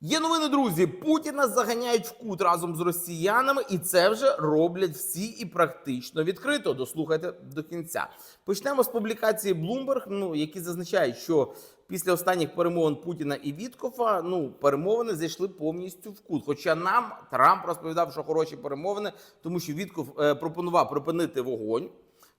Є новини, друзі. Путіна заганяють в кут разом з росіянами, і це вже роблять всі і практично відкрито. Дослухайте до кінця. Почнемо з публікації Bloomberg, ну які зазначають, що після останніх перемовин Путіна і Віткофа ну перемовини зайшли повністю в кут. Хоча нам Трамп розповідав, що хороші перемовини, тому що Вітков е, пропонував припинити вогонь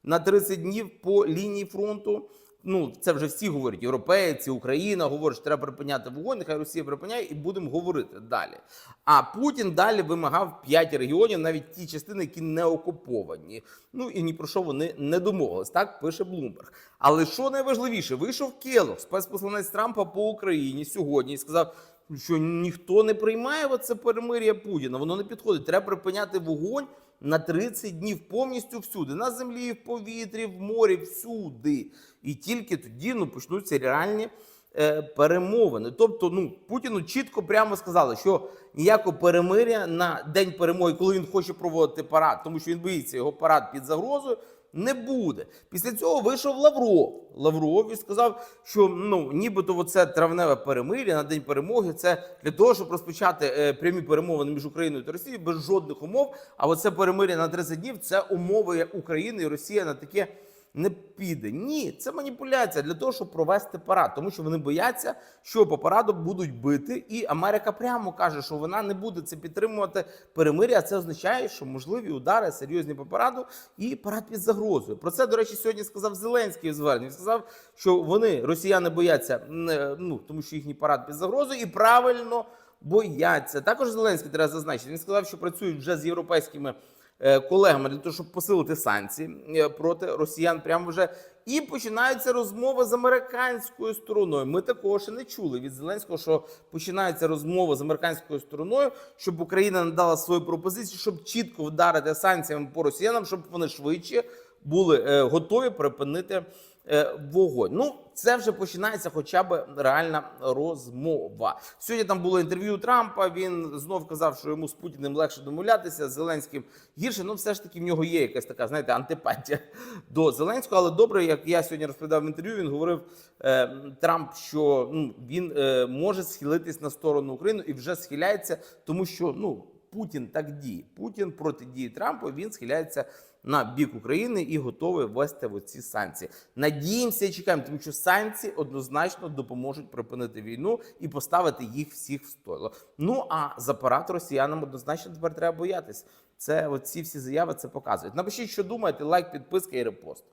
на 30 днів по лінії фронту. Ну, це вже всі говорять, європейці, Україна говорять, що треба припиняти вогонь, нехай Росія припиняє, і будемо говорити далі. А Путін далі вимагав п'ять регіонів, навіть ті частини, які не окуповані. Ну і ні про що вони не домовились. Так пише Блумберг. Але що найважливіше, вийшов Келох, спецпосланець Трампа по Україні сьогодні і сказав. Що ніхто не приймає оце перемир'я Путіна, воно не підходить. Треба припиняти вогонь на 30 днів повністю всюди, на землі, в повітрі, в морі, всюди. І тільки тоді ну, почнуться реальні е, перемовини. Тобто, ну Путіну чітко прямо сказали, що ніякого перемиря на день перемоги, коли він хоче проводити парад, тому що він боїться його парад під загрозою. Не буде. Після цього вийшов Лавров. Лавров і сказав, що ну нібито це травневе перемир'я на день перемоги. Це для того, щоб розпочати е, прямі перемовини між Україною та Росією без жодних умов. А оце перемир'я на 30 днів це умови України і Росія на таке не піде. Ні, це маніпуляція для того, щоб провести парад, тому що вони бояться, що по параду будуть бити, і Америка прямо каже, що вона не буде це підтримувати перемир'я. А Це означає, що можливі удари серйозні по параду і парад під загрозою. Про це, до речі, сьогодні сказав Зеленський зверненні. Він сказав, що вони росіяни бояться, е, ну тому що їхній парад під загрозою, і правильно бояться. Також Зеленський треба зазначити. Він сказав, що працюють вже з європейськими колегами для того, щоб посилити санкції е, проти росіян. Прямо вже і починаються розмови з американською стороною. Ми такого ще не чули від Зеленського, що починаються розмови з американською стороною, щоб Україна надала свою пропозицію, щоб чітко вдарити санкціями по росіянам, щоб вони швидше були е, готові припинити е, вогонь. Ну, це вже починається хоча б реальна розмова. Сьогодні там було інтерв'ю Трампа. Він знов казав, що йому з Путіним легше домовлятися, з Зеленським гірше. Ну, все ж таки в нього є якась така, знаєте, антипатія до Зеленського. Але добре, як я сьогодні розповідав в інтерв'ю, він говорив е, Трамп, що ну він е, може схилитись на сторону України і вже схиляється, тому що ну. Путін так діє. Путін проти дії Трампа він схиляється на бік України і готовий ввести в ці санкції. Надіємося і чекаємо, тому що санкції однозначно допоможуть припинити війну і поставити їх всіх в стойло. Ну а за парад росіянам однозначно тепер треба боятись. Це оці всі заяви це показують. Напишіть, що думаєте, лайк, підписка і репост.